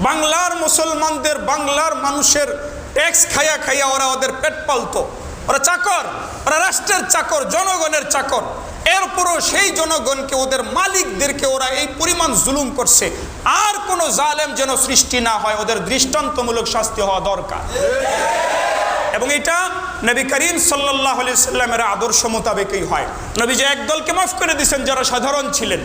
বাংলার মুসলমানদের, বাংলার মানুষের ট্যাক্স খাইয়া খাইয়া ওরা ওদের পেট পালতো। ওরা চাকর, ওরা রাষ্ট্রের চাকর, জনগণের চাকর। এরপরও সেই জনগণকে, ওদের মালিকদেরকে ওরা এই পরিমাণ জুলুম করছে। আর কোনো জালেম যেন সৃষ্টি না হয়, ওদের দৃষ্টান্তমূলক শাস্তি হওয়া দরকার। এবং এটা নবী করিম সাল্লাহ আলি সাল্লামের আদর্শ মোতাবেকই হয়। নবী যে একদলকে মাফ করে দিয়েছেন, যারা সাধারণ ছিলেন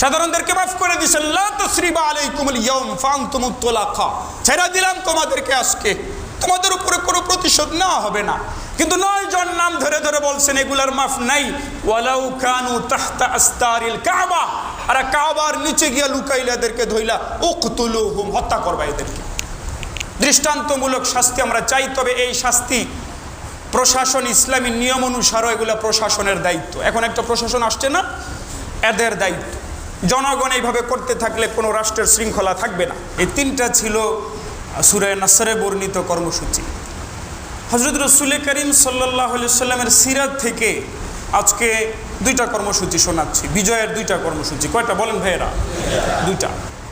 সাধারণদেরকে মাফ করে দিয়েছেন, লা তসরিবা আলাইকুমুল ইয়াউম ফানতুমুত তুলাকা ছেড়ে দিলাম তোমাদেরকে আজকে। তোমাদের উপরে কোনো প্রতিশোধ নেওয়া হবে না। কিন্তু নয় জন নাম ধরে ধরে বলছেন, এগুলার মাফ নাই। ওয়ালাউ কানু আর কাবার নিচে গিয়া লুকাইলে এদেরকে ধইলা, উকতুলুহুম হত্যা করবা এদেরকে। দৃষ্টান্তমূলক শাস্তি আমরা চাই, তবে এই শাস্তি প্রশাসন, ইসলামী নিয়ম অনুসারও এগুলো প্রশাসনের দায়িত্ব। এখন একটা প্রশাসন আসছে না, এদের দায়িত্ব। জনগণ এইভাবে করতে থাকলে কোনো রাষ্ট্রের শৃঙ্খলা থাকবে না। এই তিনটা ছিল সুরায় নাসরে বর্ণিত কর্মসূচি। হজরত রসুল করিম সাল্লাহ সাল্লামের সিরাত থেকে আজকে দুইটা কর্মসূচি শোনাচ্ছি। বিজয়ের দুইটা কর্মসূচি। কয়টা বলেন ভাইয়েরা? দুইটা।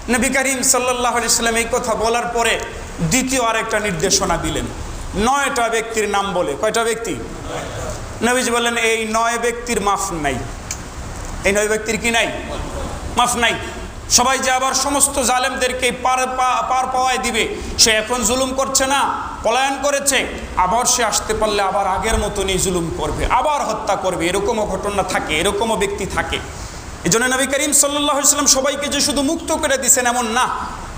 নবী করিম সাল্লাহ সাল্লাম এই কথা বলার পরে দ্বিতীয় আরেকটা নির্দেশনা দিলেন। নয়টা ব্যক্তির নাম বলে। কয়টা ব্যক্তি? নবীজি বলেন এই নয় ব্যক্তির মাফ নাই। এই নয় ব্যক্তির কি নাই? মাফ নাই। সবাই যে আবার সমস্ত জালেমদেরকে পার পার পাওয়ায় দিবে, সে এখন জুলুম করছে না, পলায়ন করেছে। আবার সে আসতে পারলে আবার আগের মতনই জুলুম করবে, আবার হত্যা করবে। এরকমও ঘটনা থাকে, এরকমও ব্যক্তি থাকে। এই জন্য নবী করিম সাল্লাহ সাল্লাম সবাইকে যে শুধু মুক্ত করে দিছেন এমন না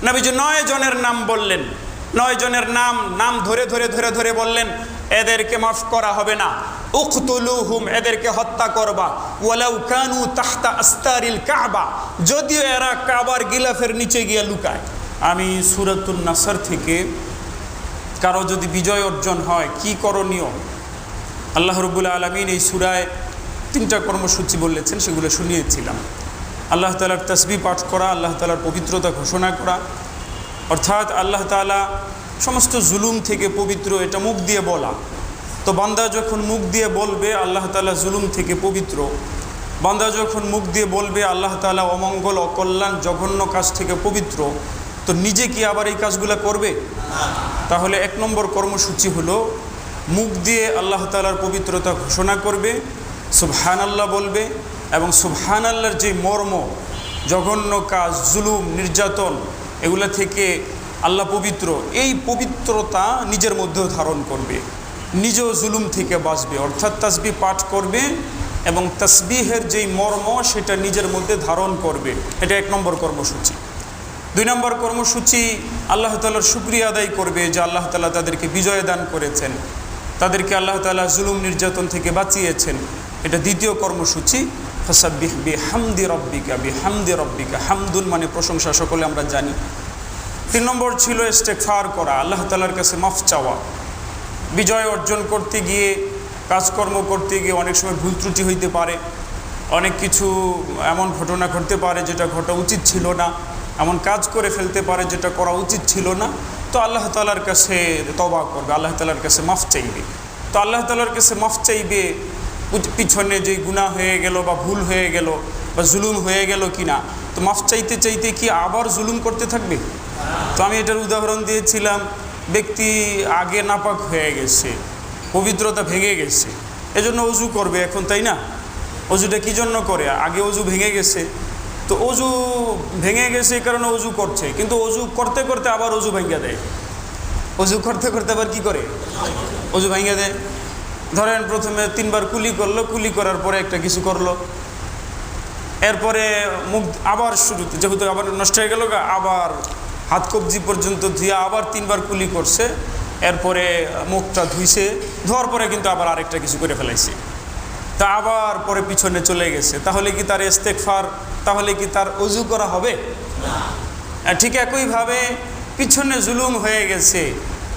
নবী যে নয় জনের নাম বললেন, নয় জনের নাম নাম ধরে ধরে ধরে ধরে বললেন, এদেরকে মাফ করা হবে না। উকতুলুহুম, এদেরকে হত্যা করবা। ওয়ালাউ কানু তাহতা আস্তারিল কাবা, যদিও এরা কাবার গিলাফের নিচে গিয়ে লুকায়। আমি সুরাতুল নাসার থেকে কারও যদি বিজয় অর্জন হয়, কি করণীয়? আল্লাহ রবুল্লা আলমিন এই সুরায় তিনটা কর্মসূচি বলেছেন, সেগুলো শুনিয়েছিলাম। আল্লাহ তালার তসবি পাঠ করা, আল্লাহ তালার পবিত্রতা ঘোষণা করা। অর্থাৎ আল্লাহ তালা সমস্ত জুলুম থেকে পবিত্র, এটা মুখ দিয়ে বলা। তো বান্দা যখন মুখ দিয়ে বলবে, আল্লাহ তালা জুলুম থেকে পবিত্র। বান্দা যখন মুখ দিয়ে বলবে, আল্লাহ তালা অমঙ্গল, অকল্যাণ, জঘন্য কাজ থেকে পবিত্র, তো নিজে কি আবার এই কাজগুলো করবে? তাহলে এক নম্বর কর্মসূচি হলো, মুখ দিয়ে আল্লাহ তালার পবিত্রতা ঘোষণা করবে সুবহান আল্লাহ বলবে, এবং সুবহান আল্লাহর যে মর্ম, জঘন্য কাজ, জুলুম, নির্যাতন, এগুলা থেকে আল্লাহ পবিত্র, এই পবিত্রতা নিজের মধ্যেও ধারণ করবে। নিজেও জুলুম থেকে বাঁচবে। অর্থাৎ তাসবি পাঠ করবে এবং তসবিহের যেই মর্ম, সেটা নিজের মধ্যে ধারণ করবে। এটা এক নম্বর কর্মসূচি। দুই নম্বর কর্মসূচি আল্লাহ তালার শুক্রিয়া আদায় করবে যে আল্লাহ তালা তাদেরকে বিজয় দান করেছেন। তাদেরকে আল্লাহ তালা জুলুম নির্যাতন থেকে বাঁচিয়েছেন। এটা দ্বিতীয় কর্মসূচি। ফসাব্বিহ বি হামদি রব্বিকা বি হামদি রব্বিকা। হামদুন মানে প্রশংসা, সকলে আমরা জানি। তিন নম্বর ছিল ইস্তেকফার করা, আল্লাহ তালার কাছে মাফ চাওয়া। বিজয় অর্জন করতে গিয়ে, কাজকর্ম করতে গিয়ে অনেক সময় ভুল ত্রুটি হইতে পারে। অনেক কিছু এমন ঘটনা ঘটতে পারে যেটা ঘটা উচিত ছিল না। এমন কাজ করে ফেলতে পারে যেটা করা উচিত ছিল না। তো আল্লাহ তালার কাছে তবা করবে, আল্লাহ তালার কাছে মাফ চাইবে। তো আল্লাহ তালার কাছে মাফ চাইবে পিছনে যে গুণা হয়ে গেল বা ভুল হয়ে গেল বা জুলুম হয়ে গেল কি না, তো মাফ চাইতে চাইতে কি আবার জুলুম করতে থাকবে? তো আমি এটার উদাহরণ দিয়েছিলাম ব্যক্তি আগে নাপাক হয়ে গেছে, পবিত্রতা ভেঙে গেছে, এজন্য অজু করবে এখন, তাই না? অজুটা কী জন্য করে? আগে অজু ভেঙে গেছে, তো অজু ভেঙে গেছে এই কারণে অজু করছে, কিন্তু অজু করতে করতে আবার অজু ভেঙে দেয়। অজু করতে করতে আবার কি করে? অজু ভেঙে দেয়। ধরেন প্রথমে তিনবার কুলি করল, কুলি করার পরে একটা কিছু করল। এরপরে মুখ আবার শুরুতে, যেহেতু আবার নষ্ট হয়ে গেল আবার হাত কবজি পর্যন্ত ধুয়ে আবার তিনবার কুলি করছে এরপরে মুখটা ধুইছে ধোয়ার পরে কিন্তু আবার আরেকটা কিছু করে ফেলাইছে। তা আবার পরে পিছনে চলে গেছে। তাহলে কি তার ইস্তেকফার তাহলে কি তার অজু করা হবে? ঠিক একইভাবে পিছনে জুলুম হয়ে গেছে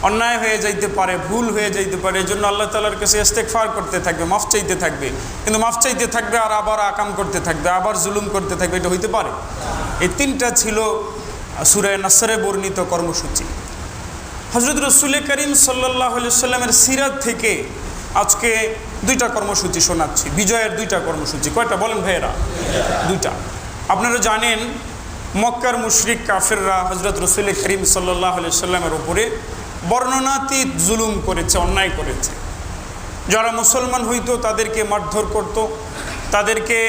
অন্যায় হয়ে যাইতে পারে ভুল হয়ে যাইতে পারে এই জন্য আল্লাহ তালার কাছে ইস্তেকফার করতে থাকবে মাফ চাইতে থাকবে। কিন্তু মাফ চাইতে থাকবে আর আবার আকাম করতে থাকবে আবার জুলুম করতে থাকবে এটা হইতে পারে? এই তিনটা ছিল সুরায় নাসরে বর্ণিত কর্মসূচি। হজরত রসুল করিম সাল্লাহ সাল্লামের সিরাত থেকে আজকে দুইটা কর্মসূচি শোনাচ্ছি, বিজয়ের দুইটা কর্মসূচি। কয়টা বলেন ভাইয়েরা? দুইটা। আপনারা জানেন, মক্কার মুশরিক কাফেররা হজরত রসুল করিম সাল্লাহ সাল্লামের ওপরে বর্ণনাতীত জুলুম করেছে, অন্যায় করেছে। যারা মুসলমান হইতো তাদেরকে মারধর করত, তাদেরকে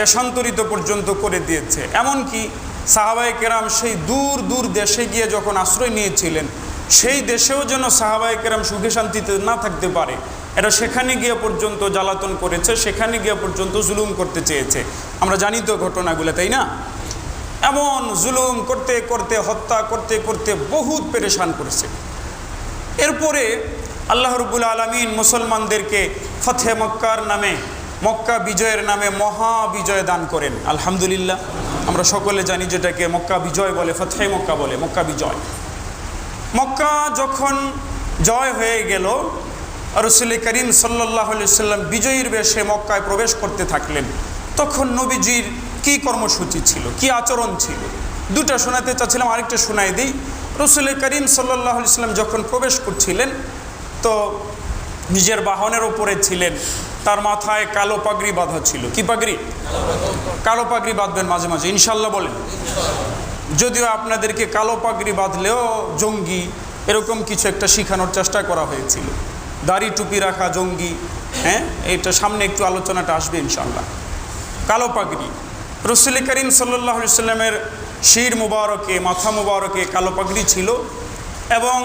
দেশান্তরিত পর্যন্ত করে দিয়েছে। এমনকি সাহাবাই কেরাম সেই দূর দূর দেশে গিয়ে যখন আশ্রয় নিয়েছিলেন, সেই দেশেও যেন সাহাবাই কেরাম সুখে শান্তিতে না থাকতে পারে। এরা সেখানে গিয়ে পর্যন্ত জ্বালাতন করেছে, সেখানে গিয়ে পর্যন্ত জুলুম করতে চেয়েছে। আমরা জানি তো ঘটনাগুলো, তাই না? এমন জুলুম করতে করতে, হত্যা করতে করতে বহুত পেরেশান করেছে। এরপরে আল্লাহ রবুল আলমিন মুসলমানদেরকে ফতে মক্কার নামে, মক্কা বিজয়ের নামে মহা বিজয় দান করেন। আলহামদুলিল্লাহ। আমরা সকলে জানি যেটাকে মক্কা বিজয় বলে ফতে মক্কা বলে, মক্কা বিজয়। মক্কা যখন জয় হয়ে গেল, রসুল করিম সাল্লাহ সাল্লাম বিজয়ীর বেশে মক্কায় প্রবেশ করতে থাকলেন। তখন নবীজির কি কর্মসূচি ছিল? কি আচরণ ছিল? দুটা শোনাতে চাচ্ছিলাম, আরেকটা শোনাই দিই। রসুল করিম সাল্লাহ সাল্লাম যখন প্রবেশ করছিলেন, তো নিজের বাহনের ওপরে ছিলেন। তার মাথায় কালো পাগড়ি বাঁধা ছিল। কি পাগড়ি? কালো পাগড়ি বাঁধবেন মাঝে মাঝে ইনশাল্লাহ বলেন। যদিও আপনাদেরকে কালো পাগড়ি বাঁধলেও জঙ্গি এরকম কিছু একটা শিখানোর চেষ্টা করা হয়েছিল। দাড়ি টুপি রাখা জঙ্গি হ্যাঁ? এটা সামনে একটু আলোচনাটা আসবে ইনশাল্লাহ কালো পাগড়ি। রসুল করিম সাল্লাহ সাল্লামের শির মুবারকে, মাথা মুবারকে কালো পাগড়ি ছিল এবং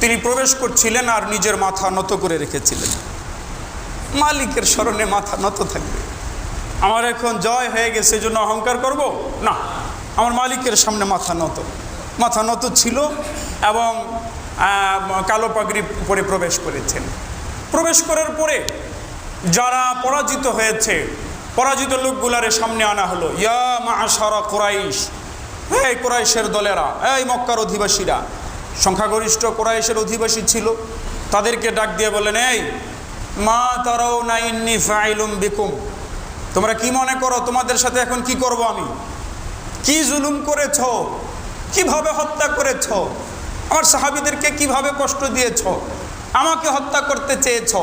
তিনি প্রবেশ করছিলেন আর নিজের মাথা নত করে রেখেছিলেন। মালিকের স্মরণে মাথা নত থাকবে। আমার এখন জয় হয়ে গেছে জন্য অহংকার করব? না, আমার মালিকের সামনে মাথা নত। মাথা নত ছিল এবং কালো পাগড়ি পরে প্রবেশ করেছেন। প্রবেশ করার পরে যারা পরাজিত হয়েছে, পরাজিত লোকগুলারে সামনে আনা হলো। ইয়া মা আশারা কোরাইশ, এই কোরাইশের দলেরা, এই মক্কার অধিবাসীরা। সংখ্যাগরিষ্ঠ কোরাইশের অধিবাসী ছিল, তাদেরকে ডাক দিয়ে বলেন এই মা তারাও না ফাইলুম বিকুম। তোমরা কি মনে করো, তোমাদের সাথে এখন কি করব আমি? কি জুলুম করেছ? কীভাবে হত্যা করেছ? আমার সাহাবিদেরকে কীভাবে কষ্ট দিয়েছ? আমাকে হত্যা করতে চেয়েছ?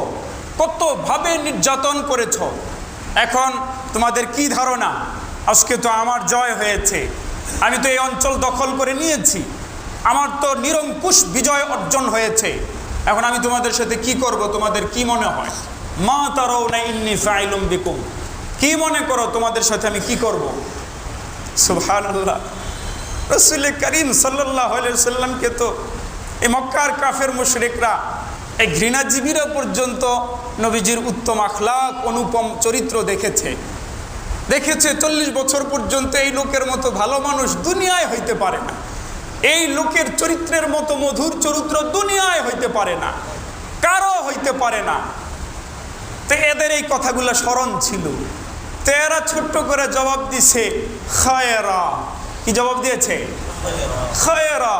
কতভাবে নির্যাতন করেছ? এখন তোমাদের কি ধারণা? আজকে তো আমার জয় হয়েছে। আমি তো এই অঞ্চল দখল করে নিয়েছি। আমার তো নিরঙ্কুশ বিজয় অর্জন হয়েছে। এখন আমি তোমাদের সাথে কি করব? তোমাদের কি মনে হয়? মা তারাও না ইন্নি ফাইলুম বিকুম। কি মনে করো তোমাদের সাথে আমি কি করব? আল্লাহ রসুল করিম সাল্লাহ সাল্লামকে তো এই মক্কার কাফের মুশরিকরা, এই ঘৃণাজীবীরা পর্যন্ত নবীজির উত্তম আখলাক, অনুপম চরিত্র দেখেছে। দেখেছে চল্লিশ বছর পর্যন্ত এই লোকের মতো ভালো মানুষ দুনিয়ায় হইতে পারে না। এই লোকের চরিত্রের মতো মধুর চরিত্র দুনিয়ায় হইতে পারে না, কারও হইতে পারে না। তো এদের এই কথাগুলো স্মরণ ছিল। তো এরা ছোট্ট করে জবাব দিছে, খায়রা। কি জবাব দিয়েছে? খায়রা।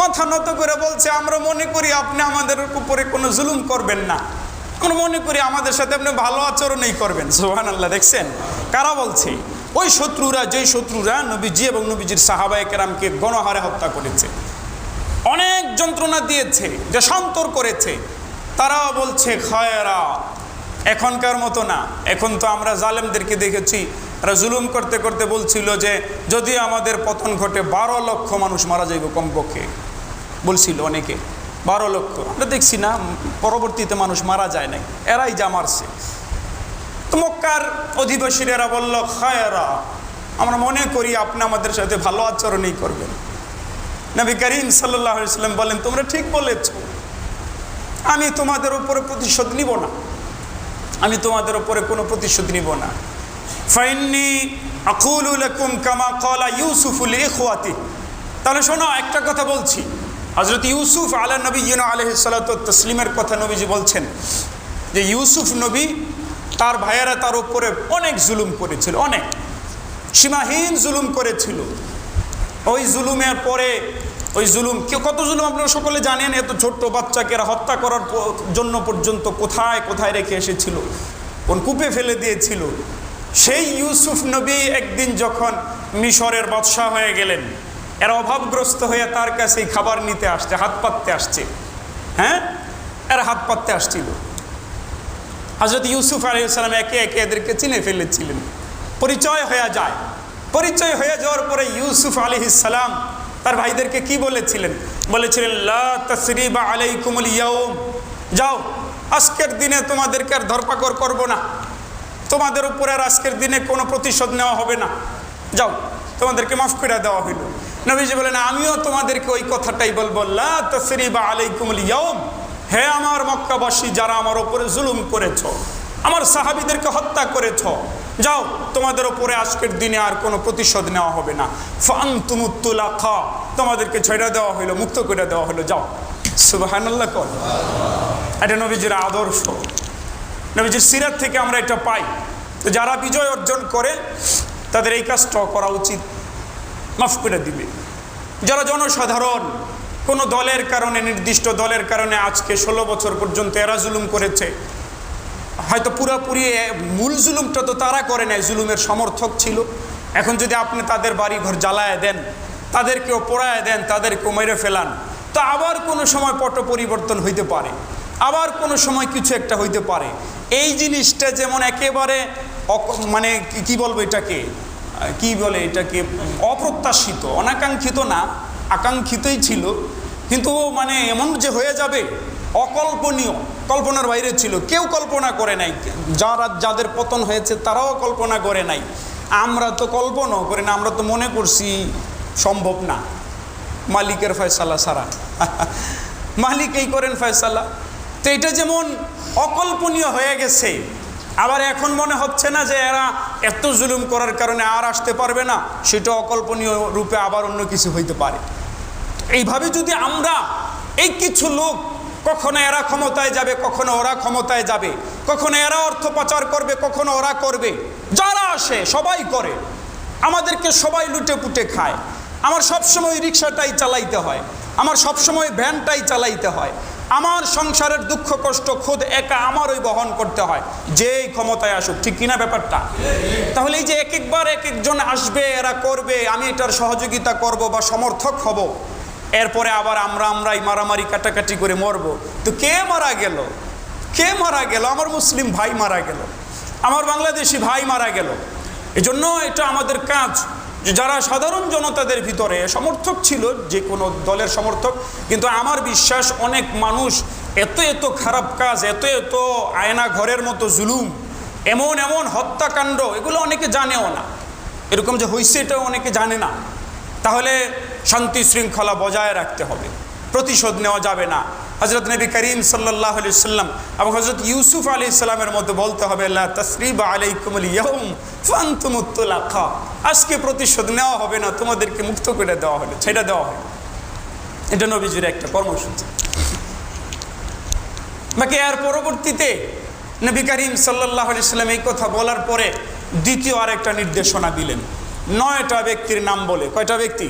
মাথা নত করে বলছে, আমরা মনে করি আপনি আমাদের উপরে কোনো জুলুম করবেন না। আমরা মনে করি আমাদের সাথে আপনি ভালো আচরণই করবেন। সোহান আল্লাহ দেখছেন? কারা বলছে? ওই শত্রুরা, যেই শত্রুরা নবীজি এবং নবীজির সাহাবায়ে কেরামকে গণহারে হত্যা করেছে। অনেক যন্ত্রণা দিয়েছে, দেশান্তর করেছে। তারাও বলছে, খয়রা, এখনকার মতো না। এখন তো আমরা জালেমদেরকে দেখেছি, তারা জুলুম করতে করতে বলছিল যে, যদি আমাদের পতন ঘটে, বারো লক্ষ মানুষ মারা যাইব কমপক্ষে। বলছিল অনেকে, বারো লক্ষ। আমরা দেখছি না, পরবর্তীতে মানুষ মারা যায় নাই। এরাই যা মারছে। মক্কার অধিবাসীরা বলল, খায়রা, আমরা মনে করি আপনি আমাদের সাথে ভালো আচরণই করবেন। নবী করিম সাল্লাহ সাল্লাম বলেন, তোমরা ঠিক বলেছ। আমি তোমাদের উপরে প্রতিশোধ নিব না। আমি তোমাদের উপরে কোনো প্রতিশোধ নিব না। ফাইন্নি আকুলুল কামা কলা ইউসুফুল ইখওয়াতি তাহলে শোনো, একটা কথা বলছি। হজরত ইউসুফ আলা নবী ইন আলহ তসলিমের কথা নবীজি বলছেন যে, ইউসুফ নবী তার ভাইয়েরা তার উপরে অনেক জুলুম করেছিল, অনেক। সীমাহীন জুলুম করেছিল। ওই জুলুমের পরে, ওই জুলুম কেউ কত জুলুম আপনারা সকলে জানেন? এত ছোট্ট বাচ্চাকে হত্যা করার জন্য পর্যন্ত কোথায় কোথায় রেখে এসেছিল? কোন কূপে ফেলে দিয়েছিল? সেই ইউসুফ নবী একদিন যখন মিশরের বাদশাহ হয়ে গেলেন, এরা অভাবগ্রস্ত হয়ে তার কাছে খাবার নিতে আসছে, হাত পাততে আসছে। হ্যাঁ? এরা হাত পাততে আসছিল। হজরত ইউসুফ আলহিসাল্লাম একে একে এদেরকে চিনে ফেলেছিলেন। পরিচয় হয়ে যায়। পরিচয় হয়ে যাওয়ার পরে ইউসুফ আলী সালাম তার ভাইদেরকে কি বলেছিলেন? বলেছিলেন যাও, আজকের দিনে তোমাদেরকে আর ধরপাকড় করব না। তোমাদের উপরে আর আজকের দিনে কোনো প্রতিশোধ নেওয়া হবে না। যাও, তোমাদেরকে মাফ করে দেওয়া হইল। নবীজি বলেন, আমিও তোমাদেরকে ওই কথাটাই বলব, লা তসরিবা আলাইকুমুল ইয়াউম। হে আমার মক্কাবাসী, যারা আমার ওপরে জুলুম করেছ, আমার সাহাবিদেরকে হত্যা করেছ, যাও, তোমাদের ওপরে আজকের দিনে আর কোনো প্রতিশোধ নেওয়া হবে না। ফান তুমুত্তুলা খা তোমাদেরকে ছেড়ে দেওয়া হইল, মুক্ত করে দেওয়া হলো যাও। সুবাহান্লাহ কর। এটা নবীজির আদর্শ। নবীজির সিরাত থেকে আমরা এটা পাই। তো যারা বিজয় অর্জন করে, তাদের এই কাজটাও করা উচিত। মাফ করে দিবে। যারা জনসাধারণ কোনো দলের কারণে, নির্দিষ্ট দলের কারণে আজকে ষোলো বছর পর্যন্ত এরা জুলুম করেছে। হয়তো পুরোপুরি মূল জুলুমটা তো তারা করে নাই, জুলুমের সমর্থক ছিল। এখন যদি আপনি তাদের বাড়ি ঘর জ্বালায় দেন, তাদেরকেও পোড়ায় দেন, তাদেরকেও মেরে ফেলান, তো আবার কোনো সময় পট পরিবর্তন হইতে পারে। আবার কোনো সময় কিছু একটা হইতে পারে। এই জিনিসটা যেমন একেবারে মানে কি- বলব এটাকে? কি বলে এটাকে? অপ্রত্যাশিত, অনাকাঙ্ক্ষিত না, আকাঙ্ক্ষিতই ছিল। কিন্তু মানে এমন যে হয়ে যাবে, অকল্পনীয়, কল্পনার বাইরে ছিল। কেউ কল্পনা করে নাই। যারা যাদের পতন হয়েছে, তারাও কল্পনা করে নাই। আমরা তো কল্পনাও করি না, আমরা তো মনে করছি সম্ভব না। মালিকের ফয়সালা সারা মালিক এই করেন ফয়সালা। তো এটা যেমন অকল্পনীয় হয়ে গেছে, আবার এখন মনে হচ্ছে না যে এরা এত জুলুম করার কারণে আর আসতে পারবে না, সেটা অকল্পনীয় রূপে আবার অন্য কিছু হইতে পারে। এইভাবে যদি আমরা এই কিছু লোক, কখনো এরা ক্ষমতায় যাবে, কখনো ওরা ক্ষমতায় যাবে, কখনো এরা অর্থ পাচার করবে, কখনো ওরা করবে, যারা আসে, সবাই করে। আমাদেরকে সবাই লুটে পুটে খায়। আমার সবসময় রিক্সাটাই চালাইতে হয়। আমার সবসময় ভ্যানটাই চালাইতে হয়। আমার সংসারের দুঃখ, কষ্ট খোদ একা আমারই বহন করতে হয়। যেই ক্ষমতায় আসুক, ঠিক কিনা ব্যাপারটা? তাহলে এই যে এক একবার এক একজন আসবে, এরা করবে, আমি এটার সহযোগিতা করব বা সমর্থক হব। এরপরে আবার আমরা আমরাই মারামারি কাটাকাটি করে মরব। তো কে মারা গেল? কে মারা গেল? আমার মুসলিম ভাই মারা গেল। আমার বাংলাদেশি ভাই মারা গেল। এজন্য এটা আমাদের কাজ যারা সাধারণ জনতাদের ভিতরে সমর্থক ছিল, যে কোনো দলের সমর্থক, কিন্তু আমার বিশ্বাস অনেক মানুষ এত এত খারাপ কাজ, এত এত আয়না ঘরের মতো জুলুম, এমন এমন হত্যাকাণ্ড, এগুলো অনেকে জানেও না। এরকম যে হয়েছে এটাও অনেকে জানে না। তাহলে শান্তি শৃঙ্খলা বজায় রাখতে হবে। প্রতিশোধ নেওয়া যাবে না। হজরত নবী করিম সাল্লাহ আলি সাল্লাম এবং হজরত ইউসুফ আলী ইসলামের মধ্যে বলতে হবে আজকে প্রতিশোধ নেওয়া হবে না, তোমাদেরকে মুক্ত করে দেওয়া হলো ছেড়ে দেওয়া হবে। এটা নবীজির একটা কর্মসূচি। বাকি এর পরবর্তীতে নবী করিম সাল্লাহ আলি সাল্লাম এই কথা বলার পরে দ্বিতীয় আরেকটা নির্দেশনা দিলেন। নয়টা ব্যক্তির নাম বলে, কয়টা ব্যক্তি?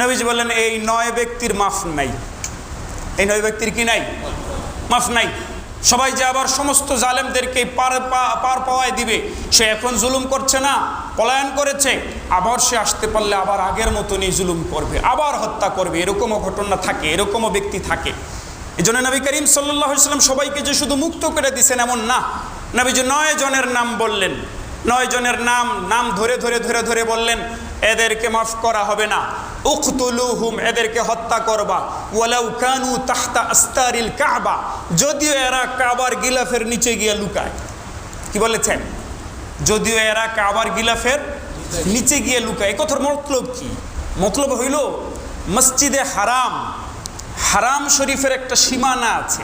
নবীজি বললেন, এই নয় ব্যক্তির মাফ নাই। এই নয় ব্যক্তির কি নাই? মাফ নাই। সবাই যে আবার সমস্ত জালেমদেরকে পার পার পাওয়ায় দিবে, সে এখন জুলুম করছে না, পলায়ন করেছে। আবার সে আসতে পারলে আবার আগের মতনই জুলুম করবে, আবার হত্যা করবে। এরকমও ঘটনা থাকে, এরকমও ব্যক্তি থাকে। এই জন্য নবী করিম সাল্লাহ সাল্লাম সবাইকে যে শুধু মুক্ত করে দিছেন এমন না। নবী যে নয় জনের নাম বললেন। নয় জনের নাম নাম ধরে ধরে ধরে ধরে বললেন, এদেরকে মাফ করা হবে না। উখতুলুহুম এদেরকে হত্যা করবা। ওয়ালাউ কানু তাহতা আস্তারিল কাবা। যদিও এরা কাবার গিলাফের নিচে গিয়ে লুকায়। কি বলেছেন? যদিও এরা কাবার গিলাফের নিচে গিয়ে লুকায়। কথার মতলব কি? মতলব হইল, মসজিদে হারাম হারাম শরীফের একটা সীমানা আছে।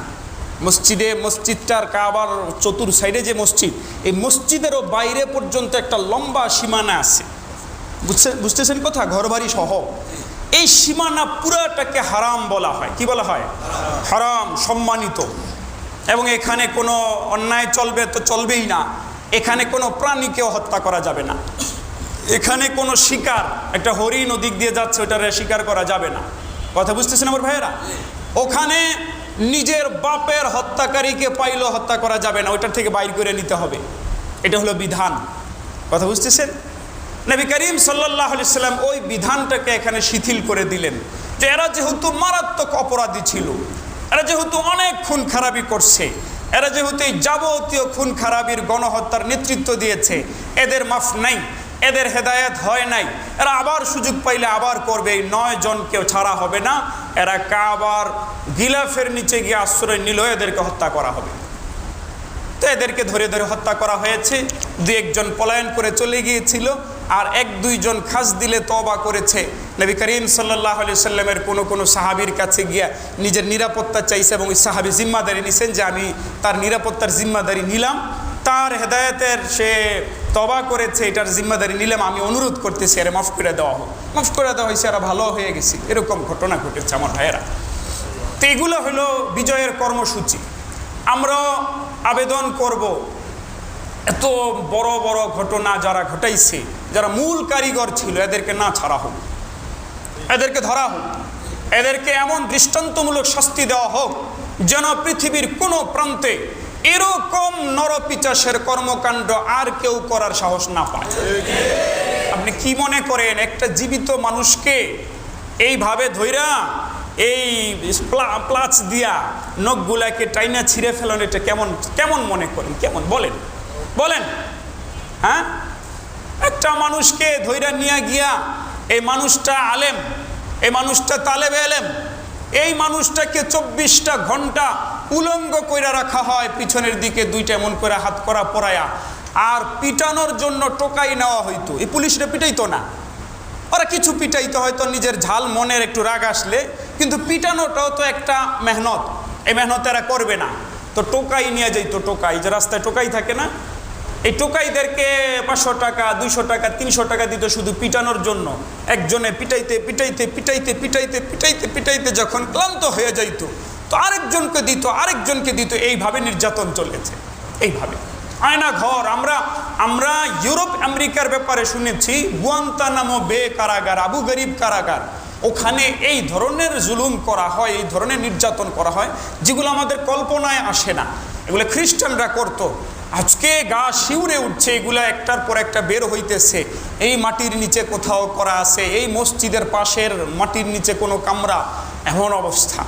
মসজিদে মসজিদটার কাবার চতুর সাইডে যে মসজিদ, এই মসজিদেরও বাইরে পর্যন্ত একটা লম্বা সীমানা আছে। বুঝছে, বুঝতেছেন কথা? ঘরবাড়ি সহ। এই সীমানা পুরাটাকে হারাম বলা হয়। কি বলা হয়? হারাম, সম্মানিত। এবং এখানে কোনো অন্যায় চলবে তো চলবেই না। এখানে কোনো প্রাণীকেও হত্যা করা যাবে না। এখানে কোনো শিকার, একটা হরিণ ওদিক দিয়ে যাচ্ছে, ওটারে শিকার করা যাবে না। কথা বুঝতেছেন আমার ভাইয়েরা? ওখানে নিজের বাপের হত্যাকারীকে পাইলেও হত্যা করা যাবে না, ওইটার থেকে বাইর করে নিতে হবে। এটা হলো বিধান। কথা বুঝতেছেন? নবী করিম সাল্লাহ সাল্লাম ওই বিধানটাকে এখানে শিথিল করে দিলেন যে এরা যেহেতু মারাত্মক অপরাধী ছিল, এরা যেহেতু অনেক খুন খারাপি করছে, এরা যেহেতু এই যাবতীয় খুন খারাপির গণহত্যার নেতৃত্ব দিয়েছে, এদের মাফ নাই। এদের হেদায়েত হয় নাই। এরা আবার সুযোগ পাইলে আবার করবে। এই নয় জনকেও ছাড়া হবে না। এরা কাবার গিলাফের নিচে গিয়ে আশ্রয় নিল, এদেরকে হত্যা করা হবে। তো এদেরকে ধরে ধরে হত্যা করা হয়েছে। দু একজন পলায়ন করে চলে গিয়েছিল আর এক দুইজন খাস দিলে তবা করেছে। নবী করিম সাল্লাহ আলি সাল্লামের কোনো কোনো সাহাবির কাছে গিয়া নিজের নিরাপত্তা চাইছে এবং সাহাবি জিম্মাদারি নিছেন যে আমি তার নিরাপত্তার জিম্মাদারি নিলাম। তার হেদায়েতের সে তবা করেছে, এটার জিম্মাদারি নিলাম, আমি অনুরোধ করতেছি, আরে মাফ করে দেওয়া হোক। মাফ করে দেওয়া হয়েছে, আর ভালো হয়ে গেছি। এরকম ঘটনা ঘটেছে আমার ভাইয়েরা। তো এগুলো হলো বিজয়ের কর্মসূচি। আমরা আবেদন করব, এত বড় বড় ঘটনা যারা ঘটাইছে, যারা মূল কারিগর ছিল, এদেরকে না ছাড়া হোক, এদেরকে ধরা হোক, এদেরকে এমন দৃষ্টান্তমূলক শাস্তি দেওয়া হোক, যেন পৃথিবীর কোনো প্রান্তে এরকম নরপিচাসের কর্মকাণ্ড আর কেউ করার সাহস না পায়। আপনি কি মনে করেন, একটা জীবিত মানুষকে এইভাবে ধইরা এই প্লা- প্লাচ দিয়া নখগুলাকে টাইনা ছিঁড়ে ফেলানো, এটা কেমন কেমন মনে করেন? কেমন? বলেন। বলেন। হ্যাঁ? একটা মানুষকে ধৈরা নিয়ে গিয়া এই মানুষটা আলেম, এই মানুষটা তালেবে এলেম এই মানুষটাকে চব্বিশটা ঘণ্টা উলঙ্গ কইরা রাখা হয়, পিছনের দিকে দুইটা এমন করে হাত করা পরায়া। আর পিটানোর জন্য টোকাই নেওয়া হইতো। এই পুলিশরা পিটাইতো না। ওরা কিছু পিটাইতে, হয়তো নিজের ঝাল, মনের একটু রাগ আসলে। কিন্তু পিটানোটাও তো একটা মেহনত। এই মেহনত এরা করবে না। তো টোকাই নিয়ে যাইতো টোকাই। যে রাস্তায় টোকাই থাকে না, এই টোকাইদেরকে পাঁচশো টাকা, দুইশো টাকা, তিনশো টাকা দিত শুধু পিটানোর জন্য। একজনে পিটাইতে পিটাইতে পিটাইতে পিটাইতে পিটাইতে পিটাইতে যখন ক্লান্ত হয়ে যাইত আরেকজনকে দিত আরেকজনকে দিত। এইভাবে নির্যাতন চলেছে। এইভাবে। আয়না ঘর, আমরা আমরা ইউরোপ, আমেরিকার ব্যাপারে শুনেছি, গুয়ান্তানামো বে কারাগার, আবু গরিব কারাগার। ওখানে এই ধরনের জুলুম করা হয়, এই ধরনের নির্যাতন করা হয়, যেগুলো আমাদের কল্পনায় আসে না। এগুলো খ্রিস্টানরা করতো। আজকে গা শিউরে উঠছে, এগুলা একটার পর একটা বের হইতেছে। এই মাটির নিচে কোথাও করা আছে, এই মসজিদের পাশের মাটির নিচে কোনো কামরা। এমন অবস্থা।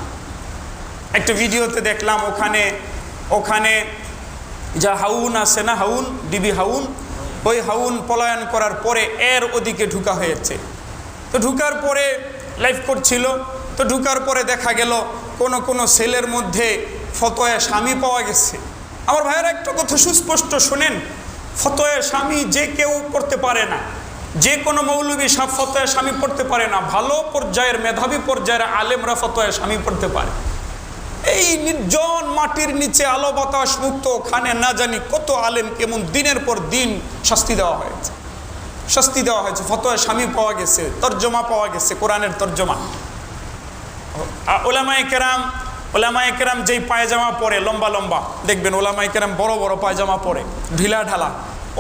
একটা ভিডিওতে দেখলাম ওখানে ওখানে যা হাউন আছে না হাউন, ডিবি হাউন, ওই হাউন পলায়ন করার পরে এর ওদিকে ঢুকা হয়েছে। তো ঢুকার পরে লাইভ করছিল, তো ঢুকার পরে দেখা গেল কোনো কোনো সেলের মধ্যে ফতোয়া স্বামী পাওয়া গেছে। আমার ভাইয়ের একটা কথা সুস্পষ্ট শোনেন, ফতোয়া স্বামী যে কেউ পড়তে পারে না, যে কোনো মৌলবী ফতোয়া স্বামী পড়তে পারে না, ভালো পর্যায়ের মেধাবী পর্যায়ের আলেমরা ফতোয়া স্বামী পড়তে পারে। এই নির্জন মাটির নিচে আলো বাতাস মুক্ত, ওখানে না জানি কত আলেম কেমন দিনের পর দিন শাস্তি দেওয়া হয়েছে। শাস্তি দেওয়া হয়েছে, ফতোয়া স্বামী পাওয়া গেছে, তর্জমা পাওয়া গেছে, কোরআনের তর্জমা। ওলামায়ে কেরাম ওলামায়ে কেরাম যেই পায়জামা পরে, লম্বা লম্বা, দেখবেন ওলামায় কেরাম বড় বড় পায়জামা পরে, ঢিলা ঢালা,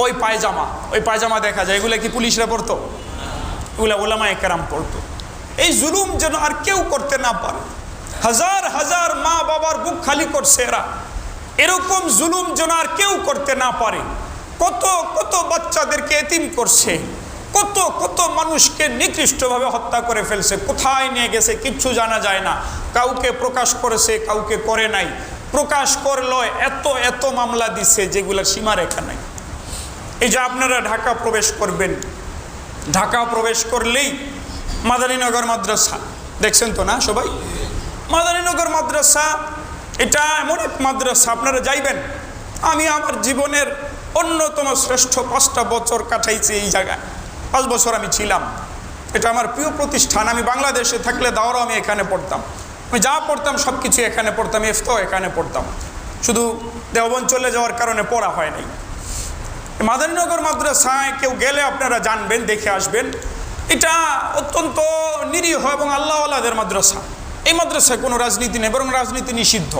ওই পায়জামা ওই পায়জামা দেখা যায়, এগুলো কি পুলিশরা পরতো? এগুলা ওলামায় কেরাম পড়তো এই জুলুম যেন আর কেউ করতে না পারে। হাজার হাজার মা বাবার বুক খালি করছে এরা। এরকম জুলুম যেন আর কেউ করতে না পারে। কত কত বাচ্চাদেরকে এতিম করছে। কত কত মানুষকে নিকৃষ্টভাবে হত্যা করে ফেলছে। কোথায় নিয়ে গেছে কিচ্ছু জানা যায় না। কাউকে প্রকাশ করেছে, কাউকে করে নাই। প্রকাশ করল, এত এত মামলা দিছে যেগুলোর সীমারেখা নাই। এই যে আপনারা ঢাকা প্রবেশ করবেন। ঢাকা প্রবেশ করলেই মাদারীনগর মাদ্রাসা। দেখছেন তো না সবাই? মাদারীনগর মাদ্রাসা, এটা এমন এক মাদ্রাসা, আপনারা যাইবেন। আমি আমার জীবনের অন্যতম শ্রেষ্ঠ পাঁচটা বছর কাটাইছি এই জায়গায়। পাঁচ বছর আমি ছিলাম। এটা আমার প্রিয় প্রতিষ্ঠান। আমি বাংলাদেশে থাকলে দাওয়ারও আমি এখানে পড়তাম। আমি যা পড়তাম সব কিছু এখানে পড়তাম, এফতাও এখানে পড়তাম। শুধু দেওবন চলে যাওয়ার কারণে পড়া হয় নাই। মাদারীনগর মাদ্রাসায় কেউ গেলে আপনারা জানবেন, দেখে আসবেন। এটা অত্যন্ত নিরীহ এবং আল্লাহওয়ালাদের মাদ্রাসা। এই মাদ্রাসায় কোনো রাজনীতি নেই, বরং রাজনীতি নিষিদ্ধ।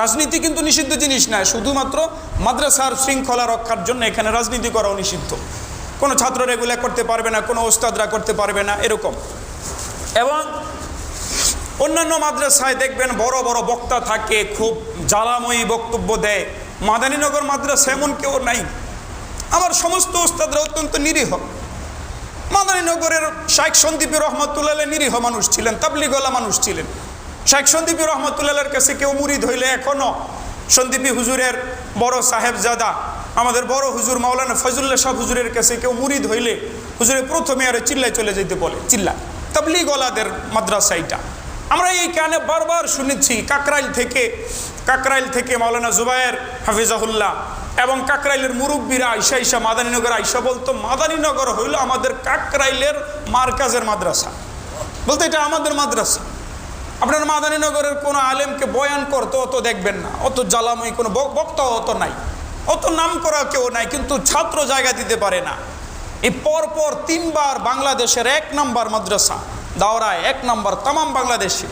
রাজনীতি কিন্তু নিষিদ্ধ জিনিস নয় শুধুমাত্র মাদ্রাসার শৃঙ্খলা রক্ষার জন্য এখানে রাজনীতি করাও নিষিদ্ধ। কোনো ছাত্র রেগুলার করতে পারবে না, কোনো ওস্তাদরা করতে পারবে না, এরকম। এবং অন্যান্য মাদ্রাসায় দেখবেন বড় বড় বক্তা থাকে, খুব জ্বালাময়ী বক্তব্য দেয়। মাদানীনগর মাদ্রাসা এমন কেউ নাই। আমার সমস্ত ওস্তাদরা অত্যন্ত নিরীহ। মাদানীনগরের শাইখ সন্দীপী রহমতুল্লাহ নিরীহ মানুষ ছিলেন তাবলিগলা মানুষ ছিলেন। শাইখ সন্দীপী রহমতুল্লাহের কাছে কেউ মুড়ি ধইলে এখনও সন্দীপী হুজুরের বড় সাহেবজাদা, আমাদের বড় হুজুর মাওলানা ফজুল্লা সাহ হুজুরের কাছে কেউ মুরিদ হইলে হুজুরে প্রথমে আরে চিল্লায় চলে যেতে বলে, চিল্লা। তাবলিগ ওলাদের মাদ্রাসা এটা আমরা এই কানে বারবার শুনেছি কাকরাইল থেকে কাকরাইল থেকে মাওলানা জুবায়ের হাফিজাহুল্লাহ এবং কাকরাইলের মুরব্বীরা আইসা আইসা মাদানীনগর আইসা বলতো মাদানীনগর হইল আমাদের কাকরাইলের মার্কাজের মাদ্রাসা। বলতে, এটা আমাদের মাদ্রাসা। আপনার মাদানীনগরের কোনো আলেমকে বয়ান করতো, অত দেখবেন না। অত জ্বালাময় কোনো বক- বক্তা অত নাই। অত নাম করা কেউ নাই, কিন্তু ছাত্র জায়গা দিতে পারে না। এই পরপর তিনবার বাংলাদেশের এক নম্বর মাদ্রাসা, দাওরায় এক নম্বর তামাম বাংলাদেশে।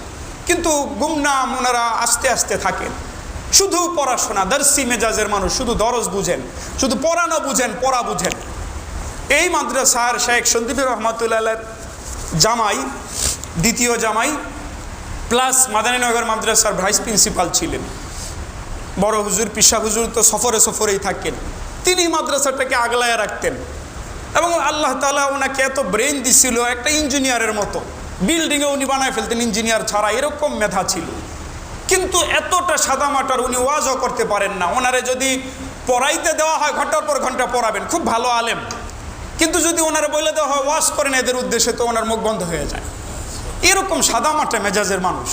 কিন্তু গুমনাম ওনারা আস্তে আস্তে থাকেন। শুধু পড়াশোনা, দার্সি মেজাজের মানুষ, শুধু দরজ বুঝেন, শুধু পড়ানো বুঝেন, পড়া বুঝেন। এই মাদ্রাসার শেখ সন্দীপুর রহমতুল্লাহ জামাই, দ্বিতীয় জামাই, প্লাস মাদানীনগর মাদ্রাসার ভাইস প্রিন্সিপাল ছিলেন। বড় হুজুর, পিসা হুজুর তো সফরে সফরেই থাকেন। তিনি মাদ্রাসাটাকে আগলায় রাখতেন। এবং আল্লাহ তালা ওনাকে এত ব্রেন দিছিল, একটা ইঞ্জিনিয়ারের মতো। বিল্ডিংয়ে উনি বানায় ফেলতেন, ইঞ্জিনিয়ার ছাড়া এরকম মেধা ছিল। কিন্তু এতটা সাদামাটার উনি ওয়াজও করতে পারেন না। ওনারে যদি পড়াইতে দেওয়া হয়, ঘণ্টার পর ঘণ্টা পড়াবেন। খুব ভালো আলেম। কিন্তু যদি ওনারে বলে দেওয়া হয় ওয়াশ করেন, এদের উদ্দেশ্যে তো ওনার মুখ বন্ধ হয়ে যায়। এরকম সাদামাটা মেজাজের মানুষ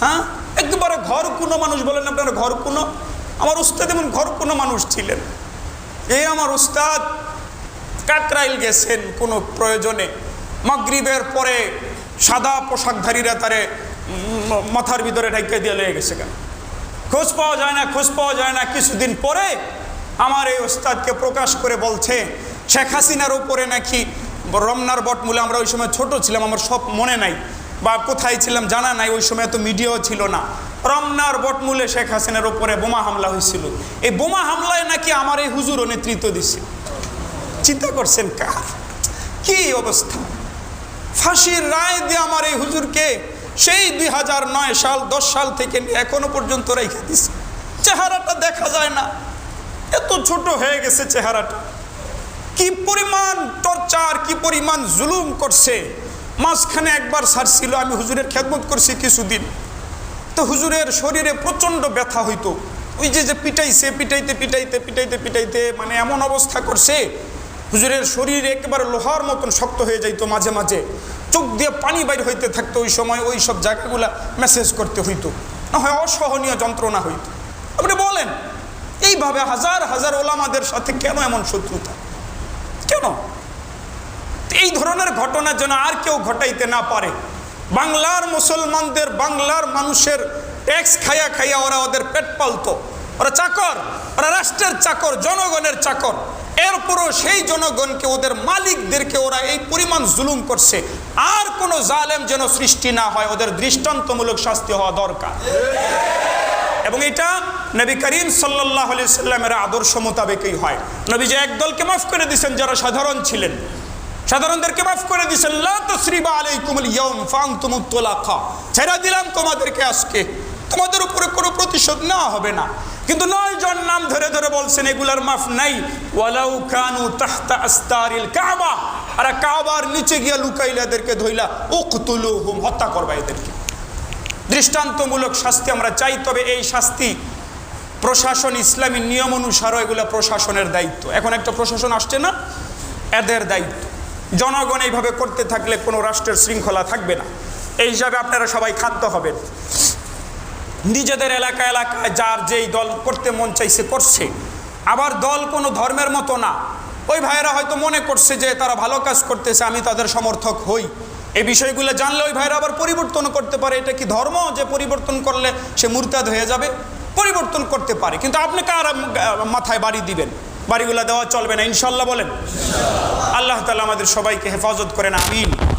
হ্যাঁ? একেবারে ঘর কোনো মানুষ বলেন আপনার ঘর কোনো আমার উস্তাদ এমন ঘর কোনো মানুষ ছিলেন। এই আমার উস্তাদ কাকরাইল গেছেন কোনো প্রয়োজনে। মাগরিবের পরে সাদা পোশাকধারীরা তারে মাথার ভিতরে ঢাইকে দিয়ে লেগে গেছে কেন? খোঁজ পাওয়া যায় না, খোঁজ পাওয়া যায় না। কিছুদিন পরে আমার এই ওস্তাদকে প্রকাশ করে বলছে, শেখ হাসিনার উপরে নাকি রমনার বটমূলে, আমরা ওই সময় ছোট ছিলাম, আমার সব মনে নাই, বা কোথায় ছিলাম জানা নাই, ওই সময় তো মিডিয়াও ছিল না। রমনার বটমূলে শেখ হাসিনার উপরে বোমা হামলা হয়েছিল। এই বোমা হামলায় নাকি আমার এই হুজুরও নেতৃত্ব দিছে। চিন্তা করছেন কার? কি অবস্থা? ফাঁসির রায় দিয়ে আমার এই হুজুরকে সেই দুই হাজার নয় সাল, দশ সাল থেকে এখনও পর্যন্ত রেখে দিছে। চেহারাটা দেখা যায় না। এত ছোট হয়ে গেছে চেহারাটা। কি পরিমাণ টর্চার, কি পরিমাণ জুলুম করছে। মাঝখানে একবার সারছিল, আমি হুজুরের খেদমত করছি কিছুদিন। তো হুজুরের শরীরে প্রচণ্ড ব্যথা হইতো। ওই যে যে পিটাইছে, পিটাইতে পিটাইতে পিটাইতে পিটাইতে মানে এমন অবস্থা করছে। হুজুরের শরীর একেবারে লোহার মতন শক্ত হয়ে যাইতো মাঝে মাঝে। চোখ দিয়ে পানি বাইর হইতে থাকতো ওই সময়, ওই সব জায়গাগুলা মেসেজ করতে হইতো। না হয় অসহনীয় যন্ত্রণা হইতো। আপনি বলেন, এইভাবে হাজার হাজার ওলামাদের সাথে কেন এমন শত্রুতা? কেন? এই ধরনের ঘটনা যেন আর কেউ ঘটাইতে না পারে। বাংলার মুসলমানদের, বাংলার মানুষের ট্যাক্স খাইয়া খাইয়া ওরা ওদের পেট পালতো। ওরা চাকর, ওরা রাষ্ট্রের চাকর, জনগণের চাকর। এরপরও সেই জনগণকে, ওদের মালিকদেরকে ওরা এই পরিমাণ জুলুম করছে। আর কোনো জালেম যেন সৃষ্টি না হয়, ওদের দৃষ্টান্তমূলক শাস্তি হওয়া দরকার। এবং এটা নবী করিম সাল্লাহ আলি সাল্লামের আদর্শ মোতাবেকই হয়। নবী যে একদলকে মাফ করে দিয়েছেন, যারা সাধারণ ছিলেন। সাধারণদেরকে মাফ করে দিয়েছেন, লা তসরিবা আলাইকুমুল ইয়াউম ফানতুমুত তুলাকা। ছেড়ে দিলাম তোমাদেরকে আজকে। তোমাদের উপরে কোনো প্রতিশোধ না, হবে না। কিন্তু নয় জন নাম ধরে ধরে বলছেন, এগুলার মাফ নাই। ওয়ালাউ কানু তাহতা আস্তারিল কাবা। আর কাবার নিচে গিয়া লুকাইলে এদেরকে ধইলা উকতুলুহুম, হত্যা করবা এদেরকে। দৃষ্টান্তমূলক শাস্তি আমরা চাই, তবে এই শাস্তি প্রশাসন, ইসলামী নিয়ম অনুসারও এগুলো প্রশাসনের দায়িত্ব। এখন একটা প্রশাসন আসছে না, এদের দায়িত্ব। জনগণ এইভাবে করতে থাকলে কোনো রাষ্ট্রের শৃঙ্খলা থাকবে না। এই হিসাবে আপনারা সবাই খাদ্য হবেন। নিজেদের এলাকা এলাকায় যার যেই দল করতে মন চাইছে, করছে। আবার দল কোনো ধর্মের মতো না। ওই ভাইয়েরা হয়তো মনে করছে যে তারা ভালো কাজ করতেছে, আমি তাদের সমর্থক হই। এই বিষয়গুলো জানলে ওই ভাইয়েরা আবার পরিবর্তন করতে পারে। এটা কি ধর্ম যে পরিবর্তন করলে সে মুরতাদ হয়ে যাবে? পরিবর্তন করতে পারে। কিন্তু আপনি কার মাথায় বাড়ি দিবেন? বাড়িগুলো দেওয়া চলবে না ইনশাল্লাহ বলেন। আল্লাহ তালা আমাদের সবাইকে হেফাজত করেন, আমিন।